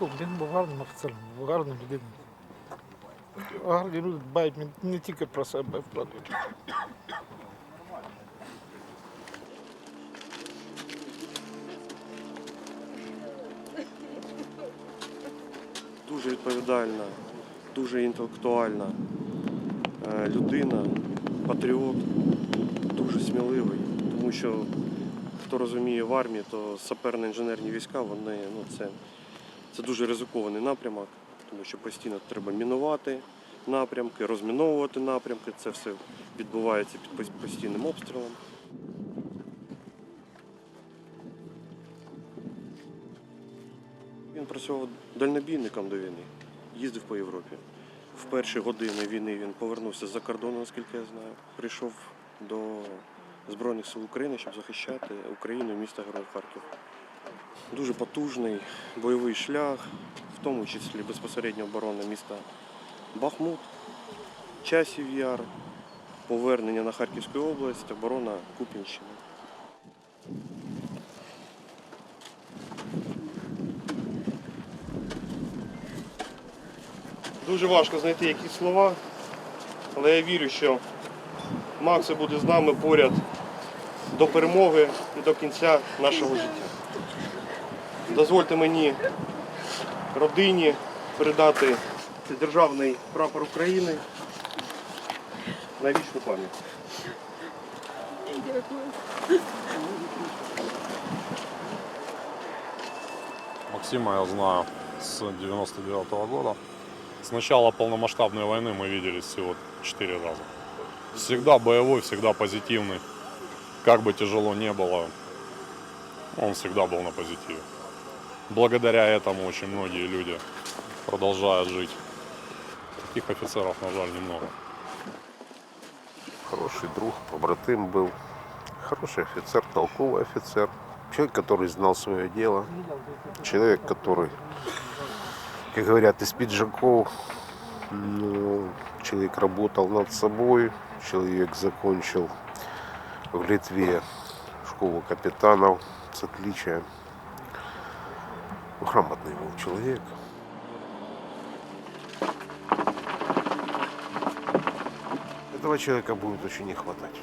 був, він був гарним офіцером, був гарним людиною. Гарні люди дбають не- тільки про себе, а про інших. Дуже відповідальна, дуже інтелектуальна е, людина, патріот, дуже сміливий. Тому що хто розуміє в армії, то саперно-інженерні війська вони ну, це, це дуже ризикований напрямок, тому що постійно треба мінувати напрямки, розміновувати напрямки. Це все відбувається під постійним обстрілом. Він працював дальнобійником до війни, їздив по Європі. В перші години війни він повернувся з-за кордону, наскільки я знаю. Прийшов до Збройних сил України, щоб захищати Україну місто Героїв Харків. Дуже потужний бойовий шлях, в тому числі безпосередньо оборона міста Бахмут, Часів Яр, повернення на Харківську область, оборона Купінщини. Дуже важко знайти якісь слова, але я вірю, що Макс буде з нами поряд до перемоги і до кінця нашого життя. Дозвольте мені родині передати цей державний прапор України на вічну пам'ять. Максима я знаю с 99 года. С начала полномасштабной войны мы виделись всего четыре раза. Всегда боевой, всегда позитивный. Как бы тяжело не было, он всегда был на позитиве. Благодаря этому очень многие люди продолжают жить. Таких офицеров, на жаль, немного. Хороший друг, побратим был. Хороший офицер, толковый офицер. Человек, который знал свое дело. Человек, который, как говорят, из пиджаков. Ну, человек работал над собой. Человек закончил в Литве школу капитанов с отличием. Грамотный был человек. Этого человека будет очень не хватать.